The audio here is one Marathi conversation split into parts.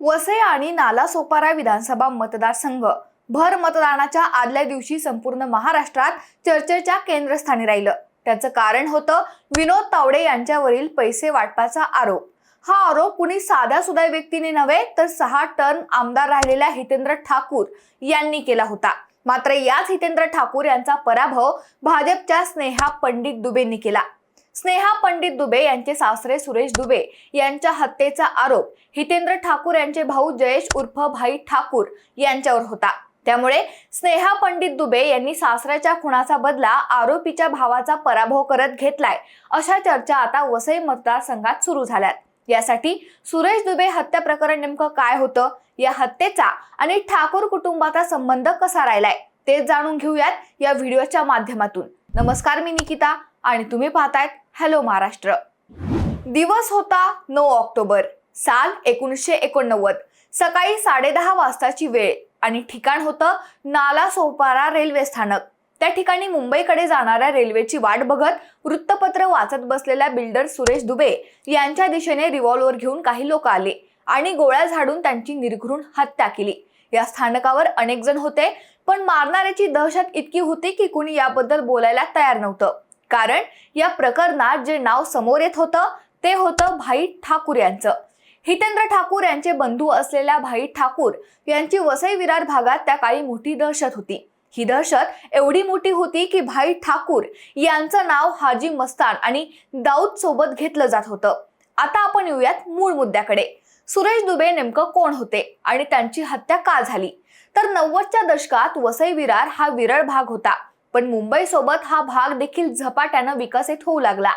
वसई आणि नालासोपारा विधानसभा मतदारसंघ. भर मतदानाच्या आदल्या दिवशी संपूर्ण महाराष्ट्रात चर्चेच्या केंद्रस्थानी राहिलं. त्याचं कारण होतं विनोद तावडे यांच्यावरील पैसे वाटपाचा आरोप. हा आरोप कुणी साध्या सुद्धा व्यक्तीने नव्हे तर सहा टर्न आमदार राहिलेल्या हितेंद्र ठाकूर यांनी केला होता. मात्र याच हितेंद्र ठाकूर यांचा पराभव भाजपच्या स्नेहा पंडित दुबेंनी केला. स्नेहा पंडित दुबे यांचे सासरे सुरेश दुबे यांच्या हत्येचा आरोप. हितेंद्र ठाकूर यांचे भाऊ जयेश उर्फ भाई ठाकूर यांच्यावर होता. त्यामुळे स्नेहा पंडित दुबे यांनी सासऱ्याच्या खुणाचा बदला आरोपीच्या भावाचा पराभव करत घेतलाय अशा चर्चा आता वसई मतदारसंघात सुरू झाल्यात. यासाठी सुरेश दुबे हत्या प्रकरण नेमकं काय होतं या हत्येचा आणि ठाकूर कुटुंबाचा संबंध कसा राहिलाय ते जाणून घेऊयात या व्हिडिओच्या माध्यमातून. नमस्कार मी निकिता. आणि तुम्ही पाहतायत हॅलो महाराष्ट्र. दिवस होता नऊ ऑक्टोबर साल एकोणीसशे एकोणनव्वद. सकाळी साडेदहा वाजताची वेळ आणि ठिकाण होतं नाला सोपारा रेल्वे स्थानक. त्या ठिकाणी मुंबईकडे जाणाऱ्या रेल्वेची वाट बघत वृत्तपत्र वाचत बसलेल्या बिल्डर सुरेश दुबे यांच्या दिशेने रिव्हॉल्वर घेऊन काही लोक आले आणि गोळ्या झाडून त्यांची निर्घृण हत्या केली. या स्थानकावर अनेक जण होते पण मारणाऱ्याची दहशत इतकी होती की कुणी याबद्दल बोलायला तयार नव्हतं. कारण या प्रकरणात जे नाव समोर येत होतं ते होतं भाई ठाकूर यांचं. हितेंद्र ठाकूर यांचे बंधू असलेल्या भाई ठाकूर यांची वसई विरार भागात त्या काळी मोठी दहशत होती. ही दहशत एवढी मोठी होती की भाई ठाकूर यांचं नाव हाजी मस्तान आणि दाऊद सोबत घेतलं जात होतं. आता आपण येऊयात मूळ मुद्द्याकडे. सुरेश दुबे नेमकं कोण होते आणि त्यांची हत्या का झाली? तर नव्वदच्या दशकात वसई विरार हा विरळ भाग होता. पण मुंबईसोबत हा भाग देखील झपाट्यानं विकसित होऊ लागला.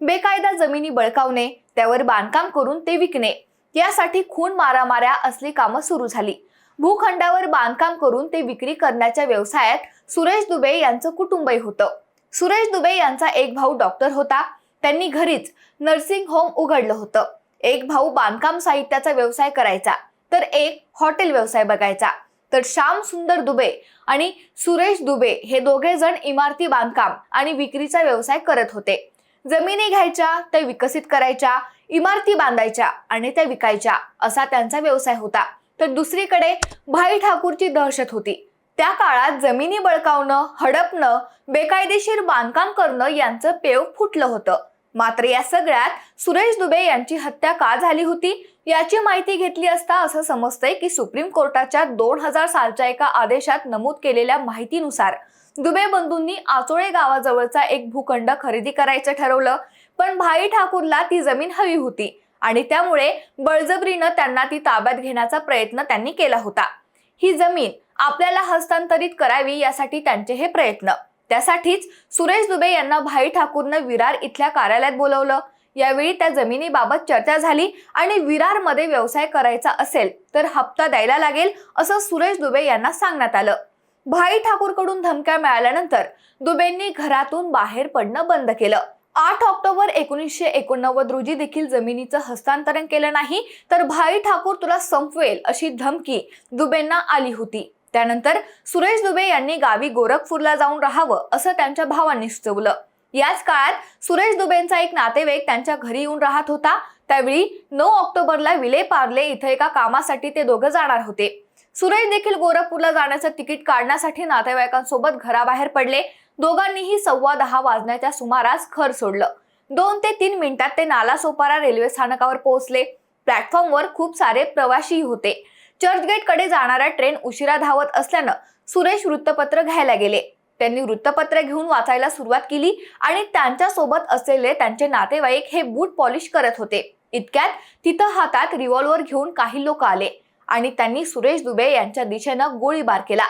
बेकायदा जमिनी बळकावणे त्यावर बांधकाम करून ते विकणे यासाठी खून मारामाऱ्या असली कामं सुरू झाली. भूखंडावर बांधकाम करून ते विक्री करण्याच्या व्यवसायात सुरेश दुबे यांचं कुटुंबही होतं. सुरेश दुबे यांचा एक भाऊ डॉक्टर होता. त्यांनी घरीच नर्सिंग होम उघडलं होतं. एक भाऊ बांधकाम साहित्याचा व्यवसाय करायचा तर एक हॉटेल व्यवसाय बघायचा. तर श्याम सुंदर दुबे आणि सुरेश दुबे हे दोघे जण इमारती बांधकाम आणि विक्रीचा व्यवसाय करत होते. जमिनी घ्यायच्या त्या विकसित करायच्या इमारती बांधायच्या आणि त्या विकायच्या असा त्यांचा व्यवसाय होता. तर दुसरीकडे भाई ठाकूरची दहशत होती. त्या काळात जमिनी बळकावणं हडपणं बेकायदेशीर बांधकाम करणं यांचं पेव फुटलं होतं. मात्र या सगळ्यात सुरेश दुबे यांची हत्या का झाली होती याची माहिती घेतली असता असं समजतंय की सुप्रीम कोर्टाच्या दोन हजार सालच्या एका आदेशात नमूद केलेल्या माहितीनुसार दुबे बंधूंनी आचोळे गावाजवळचा एक भूखंड खरेदी करायचं ठरवलं पण भाई ठाकूरला ती जमीन हवी होती आणि त्यामुळे बळजबरीनं त्यांना ती ताब्यात घेण्याचा प्रयत्न त्यांनी केला होता. ही जमीन आपल्याला हस्तांतरित करावी यासाठी त्यांचे हे प्रयत्न त्यासाठीच सुरेश दुबे यांना भाई ठाकूरनं विरार इथल्या कार्यालयात बोलवलं. यावेळी त्या जमिनीबाबत चर्चा झाली आणि विरारमध्ये व्यवसाय करायचा असेल तर हप्ता द्यायला लागेल असं सुरेश दुबे यांना सांगण्यात आलं. भाई ठाकूरकडून धमक्या मिळाल्यानंतर दुबेंनी घरातून बाहेर पडणं बंद केलं. आठ ऑक्टोबर एकोणीसशे एकोणनव्वद रोजी देखील जमिनीचं हस्तांतरण केलं नाही तर भाई ठाकूर तुला संपवेल अशी धमकी दुबेंना आली होती. त्यानंतर सुरेश दुबे यांनी गावी गोरखपूरला जाऊन राहावं असं त्यांच्या भावांनी सुचवलं. याच काळात सुरेश दुबेंचा एक नातेवाईक त्यांच्या घरी येऊन राहत होता. त्यावेळी नऊ ऑक्टोबरला विले पार्ले इथं एका कामासाठी ते दोघं जाणार होते. सुरेश देखील गोरखपूरला जाण्याचं तिकीट काढण्यासाठी नातेवाईकांसोबत घराबाहेर पडले. दोघांनीही सव्वा दहा वाजण्याच्या सुमारास घर सोडलं. दोन ते तीन मिनिटात ते नालासोपारा रेल्वे स्थानकावर पोहोचले. प्लॅटफॉर्मवर खूप सारे प्रवासीही होते. चर्चगेटकडे जाणाऱ्या ट्रेन उशिरा धावत असल्यानं सुरेश वृत्तपत्र घ्यायला गेले. त्यांनी वृत्तपत्र घेऊन वाचायला सुरुवात केली आणि त्यांच्यासोबत असलेले त्यांचे नातेवाईक हे बूट पॉलिश करत होते. इतक्यात तिथं हातात रिव्हॉल्वर घेऊन काही लोक आले आणि त्यांनी सुरेश दुबे यांच्या दिशेनं गोळीबार केला.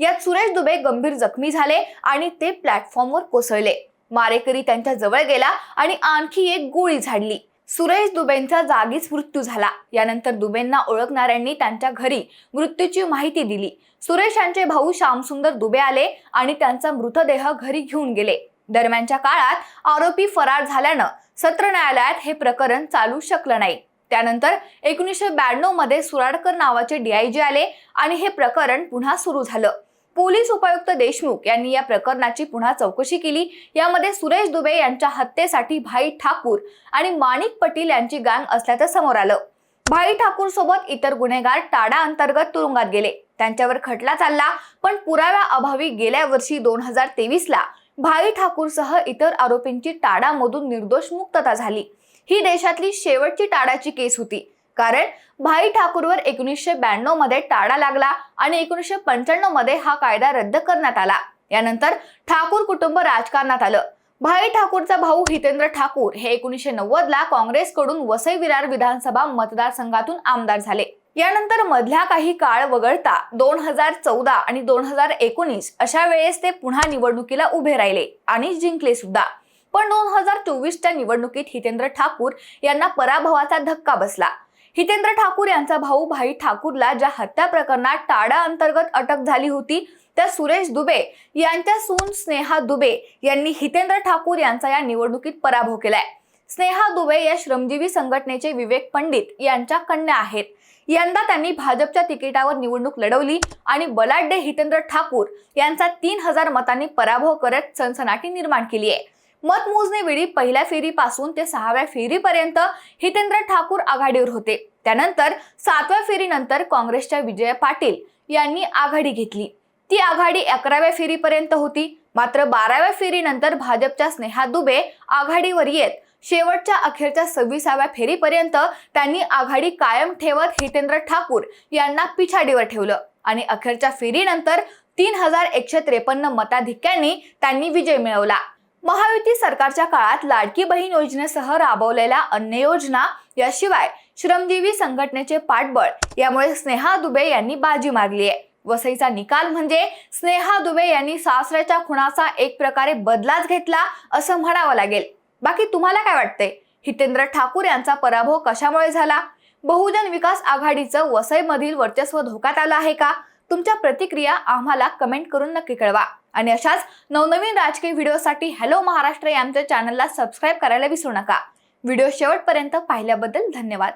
यात सुरेश दुबे गंभीर जखमी झाले आणि ते प्लॅटफॉर्मवर कोसळले. मारेकरी त्यांच्या जवळ गेला आणि आणखी एक गोळी झाडली. सुरेश दुबेंचा जागीच मृत्यू झाला. यानंतर दुबेंना ओळखणाऱ्यांनी त्यांच्या घरी मृत्यूची माहिती दिली. सुरेश यांचे भाऊ श्यामसुंदर दुबे आले आणि त्यांचा मृतदेह घरी घेऊन गेले. दरम्यानच्या काळात आरोपी फरार झाल्यानं सत्र न्यायालयात हे प्रकरण चालू शकलं नाही. त्यानंतर एकोणीसशे ब्याण्णवमध्ये सुराडकर नावाचे डीआयजी आले आणि हे प्रकरण पुन्हा सुरू झालं. पोलीस उपायुक्त देशमुख यांनी या प्रकरणाची पुन्हा चौकशी केली. यामध्ये सुरेश दुबे यांच्या हत्येसाठी भाई ठाकूर आणि माणिक पटेल यांची गँग असल्याचं समोर आलं. भाई ठाकूर सोबत इतर गुन्हेगार टाडा अंतर्गत तुरुंगात गेले. त्यांच्यावर खटला चालला पण पुराव्या अभावी गेल्या वर्षी दोन हजार तेवीस ला भाई ठाकूरसह इतर आरोपींची टाडामधून निर्दोष मुक्तता झाली. ही देशातली शेवटची टाडाची केस होती. कारण भाई ठाकूरवर एकोणीसशे ब्याण्णवमध्ये टाळा लागला आणि एकोणीसशे पंच्याण्णवमध्ये हा कायदा रद्द करण्यात आला. यानंतर ठाकूर कुटुंब राजकारणात आलं. भाई ठाकूरचा भाऊ हितेंद्र ठाकूर हे एकोणीसशे नव्वद ला काँग्रेसकडून वसई विरार विधानसभा मतदारसंघातून आमदार झाले. यानंतर मधल्या काही काळ वगळता दोन हजार चौदा आणि दोन हजार एकोणीस अशा वेळेस ते पुन्हा निवडणुकीला उभे राहिले आणि जिंकले सुद्धा. पण दोन हजार चोवीसच्या निवडणुकीत हितेंद्र ठाकूर यांना पराभवाचा धक्का बसला. हितेंद्र ठाकूर यांचा भाऊ भाई ठाकूरला ज्या हत्या प्रकरणात टाडा अंतर्गत अटक झाली होती त्या सुरेश दुबे यांच्या सून स्नेहा दुबे यांनी हितेंद्र ठाकूर यांचा या निवडणुकीत पराभव केलाय. स्नेहा दुबे या श्रमजीवी संघटनेचे विवेक पंडित यांच्या कन्या आहेत. यंदा त्यांनी भाजपच्या तिकिटावर निवडणूक लढवली आणि बलाढ्य हितेंद्र ठाकूर यांचा तीन हजार मतांनी पराभव करत सनसनाटी निर्माण केली आहे. मतमोजणीवेळी पहिल्या फेरीपासून ते सहाव्या फेरीपर्यंत हितेंद्र ठाकूर आघाडीवर होते. त्यानंतर सातव्या फेरीनंतर काँग्रेसच्या विजय पाटील यांनी आघाडी घेतली. ती आघाडी अकराव्या फेरीपर्यंत होती. मात्र बाराव्या फेरीनंतर भाजपच्या स्नेहा दुबे आघाडीवर येत शेवटच्या अखेरच्या सव्वीसाव्या फेरीपर्यंत त्यांनी आघाडी कायम ठेवत हितेंद्र ठाकूर यांना पिछाडीवर ठेवलं. आणि अखेरच्या फेरीनंतर तीन हजार एकशे त्रेपन्न मताधिक्यांनी त्यांनी विजय मिळवला. महायुती सरकारच्या काळात लाडकी बहीण योजनेसह राबवलेल्या अन्य योजना याशिवाय श्रमजीवी संघटनेचे पाठबळ यामुळे स्नेहा दुबे यांनी बाजी मारली आहे. वसईचा निकाल म्हणजे स्नेहा दुबे यांनी सासऱ्याच्या खुणाचा एक प्रकारे बदलाच घेतला असं म्हणावं लागेल. बाकी तुम्हाला काय वाटतंय हितेंद्र ठाकूर यांचा पराभव कशामुळे झाला? बहुजन विकास आघाडीचं वसईमधील वर्चस्व धोक्यात आलं आहे का? तुमच्या प्रतिक्रिया आम्हाला कमेंट करून नक्की कळवा. आणि अशाच नवनवीन राजकीय व्हिडिओसाठी हॅलो महाराष्ट्र या आमच्या चॅनलला सबस्क्राईब करायला विसरू नका. व्हिडिओ शेवटपर्यंत पाहिल्याबद्दल धन्यवाद.